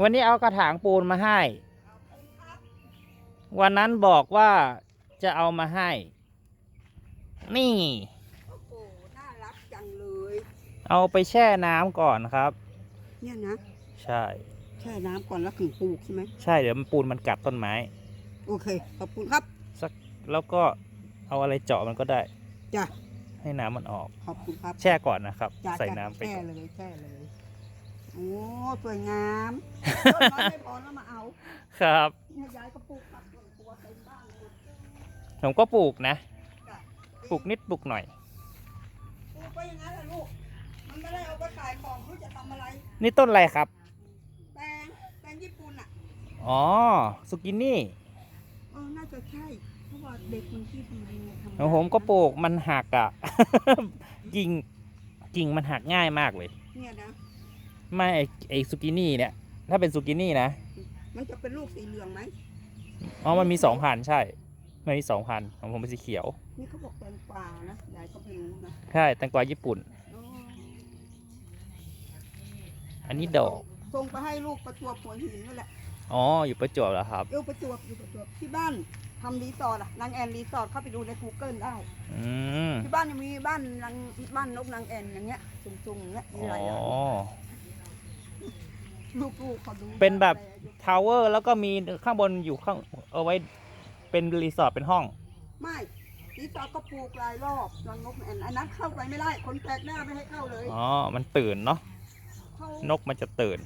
วันนี้เอากระถางปูนมาให้ วันนั้นบอกว่าจะเอามาให้ นี่ โอ้โหน่ารักจังเลย เอาไปแช่น้ำก่อนครับ เนี่ยนะ ใช่ แช่น้ำก่อนแล้วถึงปลูกใช่ไหม ใช่เดี๋ยวมันปูนมันกัดต้นไม้ โอเค ขอบคุณครับสักแล้วก็เอาอะไรเจาะมันก็ได้จ้ะ ให้น้ำมันออก ขอบคุณครับแช่ก่อนนะครับจ้ะใส่จ้ะน้ำไปแช่ก่อน เลยแช่เลย โอ้สวยงามต้นไม้ไม่พอแล้วมาเอาครับเนี่ยยายก็ปลูกผักสวนครัวเต็มบ้านเลยผมก็ปลูกนะจ้ะปลูกนิดปลูกหน่อย ปลูกไปอย่างนั้นแหละลูก มันไม่ได้เอาไปขายของเขาจะทำอะไร นี่ต้นอะไรครับ แตงแตงญี่ปุ่นอะอ๋อสุกินี่เออน่าจะใช่เพราะว่าเด็กมันที่ดีไงทำของผมก็ปลูกมันหักอะ กิ่งกิ่งมันหักง่ายมากเลย เนี่ยนะ ไม่ไอ้ไอสุกินี่เนี่ย ถ้าเป็นสุกินี่นะ มันจะเป็นลูกสีเหลืองไหมอ๋อ มันมีสองพันใช่ มันมีสองพันของผมเป็นสีเขียว นี่เขาบอกแตงกวานะยายก็ไม่รู้นะใช่แตงกวาญี่ปุ่น อ๋ออันนี้ดอก ส่งไปให้ลูกประจวบหัวหินนั่นแหละอ๋อ อยู่ประจวบแล้วครับเออประจวบอยู่ประจวบที่บ้านทำรีสอร์ทอะนางแอนรีสอร์ทเข้าไปดูใน Google ได้ อืมที่บ้านยังมีบ้านนางบ้านนกนางแอนอย่างเงี้ยจุงๆอย่างเงี้ยมีอ๋หลายอย่างอ ลูกๆเขาดูเป็นแบบทาวเวอร์แล้วก็มีข้างบนอยู่ข้างเอาไว้เป็นรีสอร์ทเป็นห้อง ไม่รีสอร์ทก็ปลูกหลายรอบนางนกนางแอนอันนั้นเข้าไปไม่ได้ คนแปลกหน้าไม่ให้เข้าเลยอ๋อ มันตื่นเนาะเขานกมันจะตื่น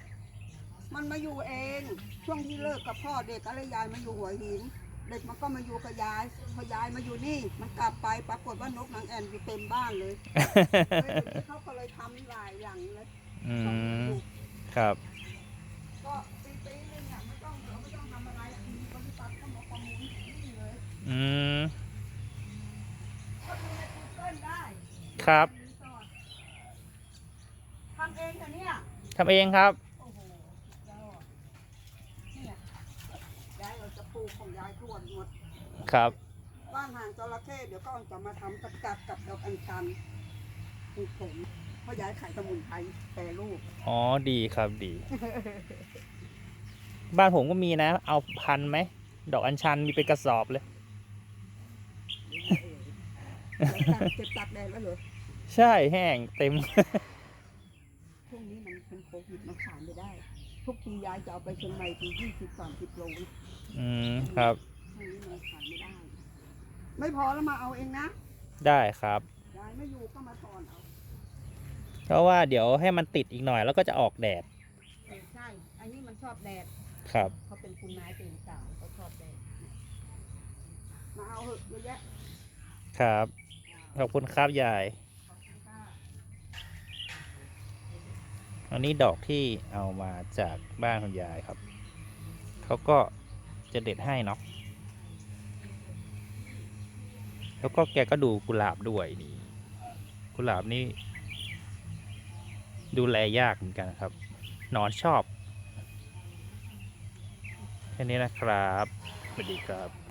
มันมาอยู่เอง ช่วงที่เลิกกับพ่อเด็กก็เลยยายมาอยู่หัวหิน เด็กมันก็มาอยู่กับยายพอยายมาอยู่นี่ มันกลับไปปรากฏว่านกนางแอนอยู่เต็มบ้านเลยเลยเดี๋ยวนี้เขาก็เลยทำหลายอย่างเลยอืสองมลูกครับ อืมก็ดูในกูเกิลได้ครับ รีสอร์ททำเองเหรอเนี่ยทำเองครับ โอ้โหสุดยอดเนี่ยยายเราจะปลูกของยายทวนหมดครับ บ้านห่างจระเข้เดี๋ยวก็จะมาทำกับกัดกับดอกอัญชันปลูกผมเพราะยายขายสมุนไพรแปรรูปอ๋อ ดีครับดี บ้านผมก็มีนะ เอาพันไหม ดอกอัญชันมีเป็นกระสอบเลย เดี๋ยวตัดเก็บตัดแดดแล้วเหรอใช่แห้งเต็มช่วงนี้มันเป็นโควิดมันขายไม่ได้ ทุกทียายจะเอาไปเชียงใหม่ทียี่สิบสามสิบโลนะอืมครับช่วงนี้มันขายไม่ได้ ไม่พอแล้วมาเอาเองนะได้ครับยายไม่อยู่ก็มาถอนเอาเพราะว่าเดี๋ยวให้มันติดอีกหน่อยแล้วก็จะออกแดดเออใช่ อันนี้มันชอบแดดครับเขาเป็นคุณนายเป็นสาวเขาชอบแดดมาเอาเหอะเยอะแยะ ครับ ขอบคุณครับยายอันนี้ดอกที่เอามาจากบ้านคุณยายครับ เขาก็จะเด็ดให้เนาะ แล้วก็แกก็ดูกุหลาบด้วยนี่ กุหลาบนี่ดูแลยากเหมือนกันครับ นอนชอบ แค่นี้นะครับ สวัสดีครับ